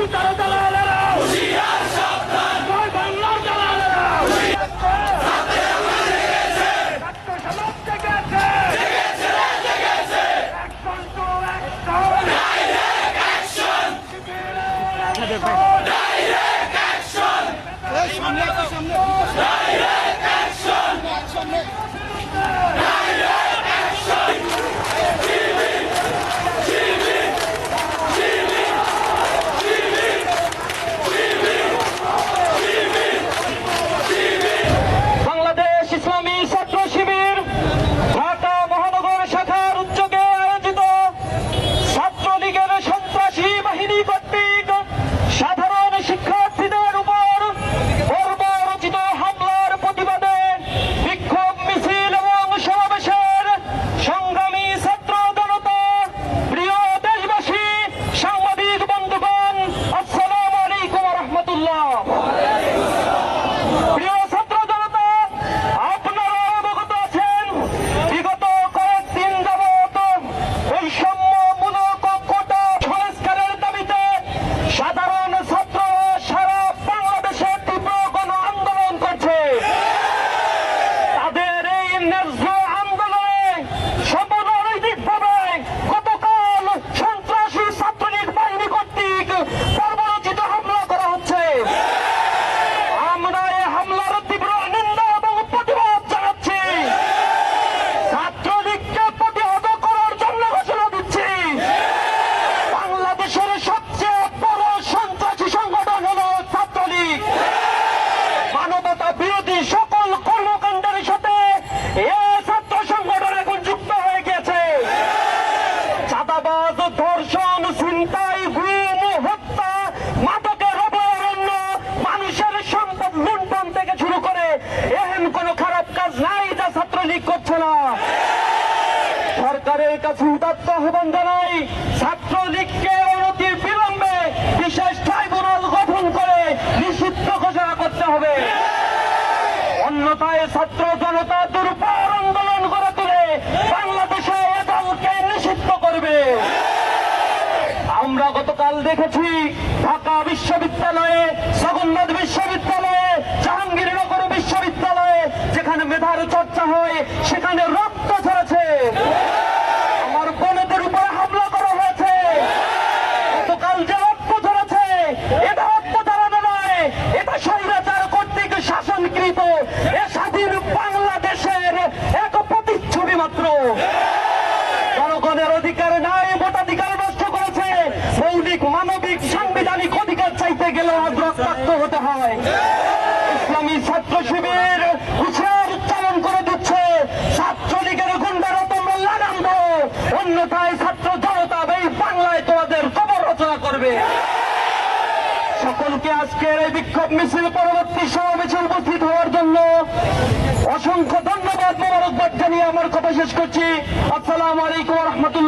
তুতারে দালালেরা হুঁশিয়ার সাবধান জয় বাংলার দালালেরা সামনে সামনে ডাইরেক্ট অ্যাকশন। সামনে যা করছে না। সরকারের কাছে উদাত্ত আহ্বান জানাই, ছাত্রলীগকে অনতি বিলম্বে বিশেষ ট্রাইব্যুনাল গঠন করে নিষিদ্ধ ঘোষণা করতে হবে। অন্যথায় ছাত্র জনতা দুর্বার আন্দোলন করে তুলে বাংলাদেশে এ দলকে নিষিদ্ধ করবে। আমরা গতকাল দেখেছি, ঢাকা বিশ্ববিদ্যালয়ে জগন্নাথ বিশ্ববিদ্যালয়ে মেধার হয় সেখানে রক্ত ঝরেছে। আমার বোনদের উপরে হামলা করা হয়েছে। গতকাল যে রক্ত এটা রক্ত নয়, এটা স্বৈরাচার কর্তৃক শাসনকৃত এ স্বাধীন বাংলাদেশের এক প্রতিচ্ছবি মাত্র। জনগণের অধিকার নাই, ভোটাধিকার নষ্ট করেছে। মৌলিক মানবিক, সাংবিধানিক অধিকার চাইতে গেলে রক্তাক্ত হতে হয়। করবে সকলকে আজকের এই বিক্ষোভ মিছিল পরবর্তী সমাবেশে উপস্থিত হওয়ার জন্য অসংখ্য ধন্যবাদ মোবারকবাদ জানিয়ে আমার কথা শেষ করছি। আসসালামু আলাইকুম রহমতুল্লাহ।